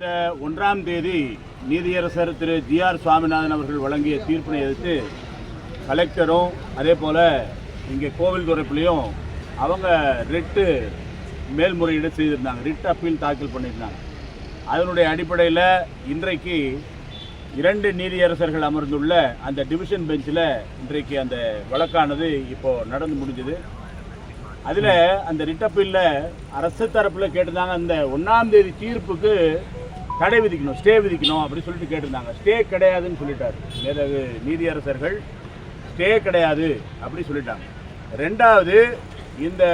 இந்த ஒன்றாம் தேதி நீதியரசர் திரு ஜி ஆர் சுவாமிநாதன் அவர்கள் வழங்கிய தீர்ப்பினை எதிர்த்து கலெக்டரும் அதே போல் இங்கே கோவில் துறைப்புலையும் அவங்க ரிட்டு மேல்முறையீடு செய்திருந்தாங்க. ரிட் அப்பீல் தாக்கல் பண்ணியிருந்தாங்க. அதனுடைய அடிப்படையில் இன்றைக்கு இரண்டு நீதியரசர்கள் அமர்ந்துள்ள அந்த டிவிஷன் பெஞ்சில் இன்றைக்கு அந்த வழக்கானது இப்போது நடந்து முடிஞ்சது. அதில் அந்த ரிட்டப்பில்ல அரசு தரப்பில் கேட்டிருந்தாங்க. அந்த ஒன்றாம் தேதி தீர்ப்புக்கு தடை விதிக்கணும் ஸ்டே விதிக்கணும் அப்படின்னு சொல்லிட்டு கேட்டிருந்தாங்க. ஸ்டே கிடையாதுன்னு சொல்லிட்டார். மேலகு நீதியரசர்கள் ஸ்டே கிடையாது அப்படி சொல்லிட்டாங்க. ரெண்டாவது இந்த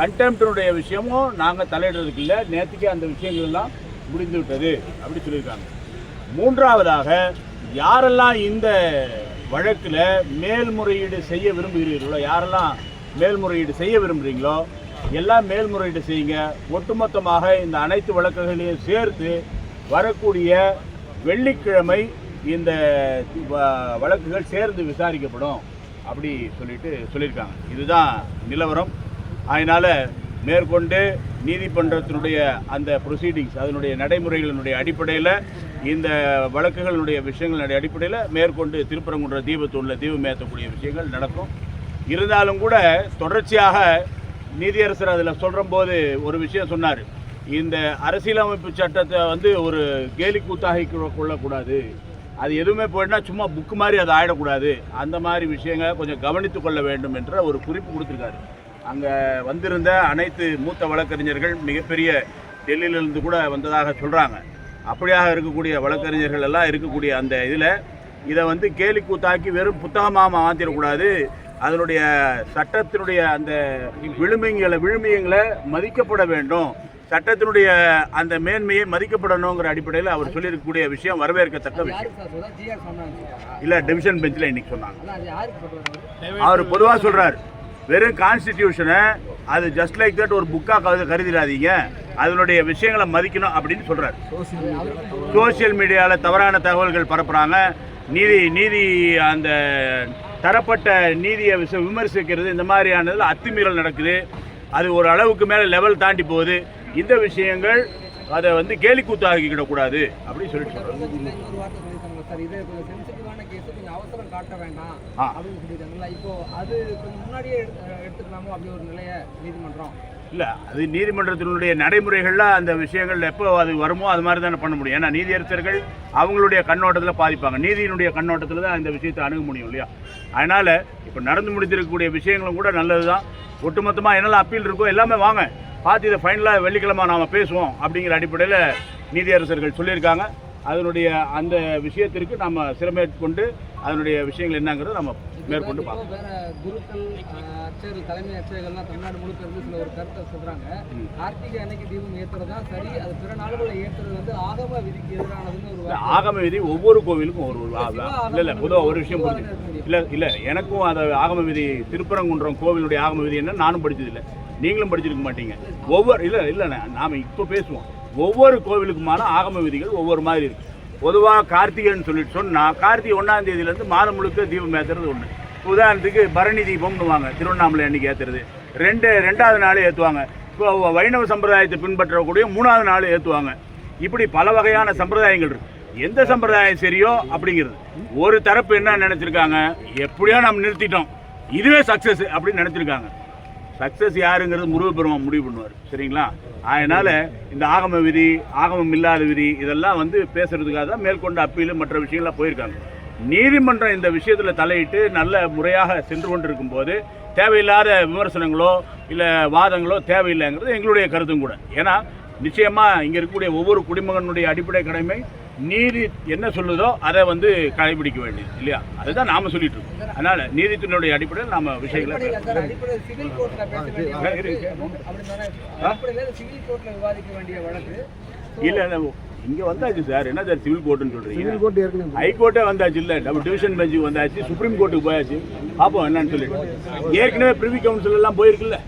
கண்டெம்டினுடைய விஷயமும் நாங்கள் தலையிடுறதுக்கு இல்லை. நேற்றுக்கே அந்த விஷயங்கள்லாம் முடிந்து விட்டது அப்படின்னு சொல்லியிருக்காங்க. மூன்றாவதாக யாரெல்லாம் இந்த வழக்கில் மேல்முறையீடு செய்ய விரும்புகிறீர்களோ யாரெல்லாம் மேல்முறையீடு செய்ய விரும்புகிறீங்களோ எல்லாம் மேல்முறையீடு செய்யுங்க. ஒட்டுமொத்தமாக இந்த அனைத்து வழக்குகளையும் சேர்த்து வரக்கூடிய வெள்ளிக்கிழமை இந்த வ- வழக்குகள் சேர்ந்து விசாரிக்கப்படும். அப்படி சொல்லிட்டு சொல்லியிருக்காங்க. இதுதான் நிலவரம். அதனால் மேற்கொண்டு நீதிமன்றத்தினுடைய அந்த ப்ரொசீடிங்ஸ் அதனுடைய நடைமுறைகளினுடைய அடிப்படையில் இந்த வழக்குகளுடைய விஷயங்களுடைய அடிப்படையில் மேற்கொண்டு திருப்பரங்குன்ற தீபத்தூணில் தீபம் ஏற்றக்கூடிய விஷயங்கள் நடக்கும். இருந்தாலும் கூட தொடர்ச்சியாக நீதியரசர் அதில் சொல்கிற போது ஒரு விஷயம் சொன்னார். இந்த அரசியலமைப்பு சட்டத்தை வந்து ஒரு கேலி கூத்தாகி கொள்ளக்கூடாது. அது எதுவுமே போயிட்டுனா சும்மா புக்கு மாதிரி அது ஆயிடக்கூடாது. அந்த மாதிரி விஷயங்களை கொஞ்சம் கவனித்து கொள்ள வேண்டும் என்ற ஒரு குறிப்பு கொடுத்துருக்காரு. அங்கே வந்திருந்த அனைத்து மூத்த வழக்கறிஞர்கள் மிகப்பெரிய டெல்லியிலிருந்து கூட வந்ததாக சொல்கிறாங்க அப்படியாக இருக்கக்கூடிய வழக்கறிஞர்கள் எல்லாம் இருக்கக்கூடிய அந்த இதில் இதை வந்து கேலி கூத்தாக்கி வெறும் புத்தகமாக மாற்றிடக்கூடாது அதனுடைய சட்டத்தினுடைய அந்த விழுமியங்களை விழுமியங்களை மதிக்கப்பட வேண்டும். சட்டத்தினுடைய அந்த மேன்மையை மதிக்கப்படணுங்கிற அடிப்படையில் அவர் சொல்லியிருக்கக்கூடிய விஷயம் வரவேற்கத்தக்க விஷயம். இல்லை டிவிஷன் பெஞ்சில் இன்னைக்கு சொன்னாங்க. அவர் பொதுவாக சொல்றார் வெறும் கான்ஸ்டிடியூஷனை அது ஜஸ்ட் லைக் தட் ஒரு புக்காக கருதி கருதிடாதீங்க. அதனுடைய விஷயங்களை மதிக்கணும் அப்படின்னு சொல்றார். சோஷியல் மீடியாவில் தவறான தகவல்கள் பரப்புறாங்க. நீதி நீதி அந்த தரப்பட்ட நீதியை விச- விமர்சிக்கிறது. இந்த மாதிரியானதில் அத்துமீறல் நடக்குது. அது ஒரு அளவுக்கு மேலே லெவல் தாண்டி போகுது. இந்த விஷயங்கள் அதை வந்து கேலி கூத்தாக்கிக்கிடக்கூடாது அப்படின்னு சொல்லிட்டு நீதிமன்றம்? இல்லை அது நீதிமன்றத்தினுடைய நடைமுறைகளில் அந்த விஷயங்கள் எப்போ அது வருமோ அது மாதிரி தானே பண்ண முடியும். ஏன்னா நீதியரசர்கள் அவங்களுடைய கண்ணோட்டத்தில் பாதிப்பாங்க. நீதியினுடைய கண்ணோட்டத்தில் தான் இந்த விஷயத்தை அணுக முடியும் இல்லையா? அதனால் இப்போ நடந்து முடிஞ்சிருக்கக்கூடிய விஷயங்களும் கூட நல்லது தான் ஒட்டுமொத்தமாக என்னெல்லாம் அப்பீல் இருக்கோ எல்லாமே வாங்க. பார்த்து இதை ஃபைனலாக வெள்ளிக்கிழமை நாம் பேசுவோம் அப்படிங்கிற அடிப்படையில் நீதியரசர்கள் சொல்லியிருக்காங்க. அதனுடைய அந்த விஷயத்திற்கு நம்ம சிறமேற்கொண்டு அதனுடைய விஷயங்கள் என்னங்கிறத நம்ம மேற்கொண்டு குருக்கள் அஹ், அர்ச்சகர்கள் தலைமை அர்ச்சகர்கள்லாம் தமிழ்நாடு முழுக்க இருந்து சில ஒரு கருத்தை சொல்றாங்க. கார்த்திகை அன்னைக்கு தீபம் தான் சரி அது பிற நாடுகளில் ஏத்துறது வந்து ஆகம விதிக்கு எதிரானதுன்னு ஒரு. ஆகம விதி ஒவ்வொரு கோவிலுக்கும் ஒரு ஒரு இல்லை இல்லை பொதுவாக ஒரு விஷயம் இல்லை இல்லை எனக்கும் அந்த ஆகம விதி திருப்பரங்குன்றம் கோவிலுடைய ஆகம விதி என்ன? நானும் படிச்சதில்லை நீங்களும் படிச்சிருக்க மாட்டீங்க. ஒவ்வொரு இல்லை இல்லைண்ணே நாம் இப்போ பேசுவோம். ஒவ்வொரு கோவிலுக்குமான ஆகம விதிகள் ஒவ்வொரு மாதிரி இருக்கு. பொதுவாக கார்த்திகைன்னு சொல்லிட்டு சொன்னால் கார்த்திகை ஒன்றாம் தேதியிலேருந்து மாதம் முழுக்க தீபம் ஏற்றுறது ஒன்று உதாரணத்துக்கு பரணி தீபம்னுவாங்க திருவண்ணாமலை அன்னைக்கு ஏற்றுறது ரெண்டு ரெண்டாவது நாள் ஏற்றுவாங்க இப்போ வைணவ சம்பிரதாயத்தை பின்பற்றக்கூடிய மூணாவது நாள் ஏற்றுவாங்க இப்படி பல வகையான சம்பிரதாயங்கள் இருக்குது எந்த சம்பிரதாயம் சரியோ அப்படிங்கிறது. ஒரு தரப்பு என்ன நினச்சிருக்காங்க? எப்படியோ நம்ம நிறுத்திட்டோம். இதுவே சக்ஸஸ் அப்படின்னு நினச்சிருக்காங்க. சக்சஸ் யாருங்கிறது முருகப்பெருமான் முடிவு பண்ணுவார். சரிங்களா? அதனால் இந்த ஆகம விதி ஆகமம் இல்லாத விதி இதெல்லாம் வந்து பேசுகிறதுக்காக தான் மேற்கொண்டு அப்பீல் மற்ற விஷயங்கள்லாம் போயிருக்காங்க. நீதிமன்றம் இந்த விஷயத்தில் தலையிட்டு நல்ல முறையாக சென்று கொண்டிருக்கும் போது தேவையில்லாத விமர்சனங்களோ இல்லை வாதங்களோ தேவையில்லைங்கிறது எங்களுடைய கருத்தும் கூட. ஏன்னா நிச்சயமாக இங்கே இருக்கக்கூடிய ஒவ்வொரு குடிமகனுடைய அடிப்படை கடமை நீதி என்ன சொல்லுதோ அதை வந்து கடைபிடிக்க வேண்டியது இல்லையா? அதுதான் நாம சொல்லிட்டு இருக்கோம். அதனால நீதித்தினுடைய அடிப்படையில் நாம விஷயங்களை இல்ல இங்க வந்தாச்சு சார். என்ன சார் சிவில் கோர்ட்டுன்னு சொல்றீங்க? ஹைகோர்ட்டே வந்தாச்சு இல்ல. டபுள் டிவிஷன் பெஞ்சுக்கு வந்தாச்சு சுப்ரீம் கோர்ட்டுக்கு போயாச்சு. பார்ப்போம் என்னன்னு சொல்லிட்டு. ஏற்கனவே பிரிவி கவுன்சில் எல்லாம் போயிருக்குல்ல?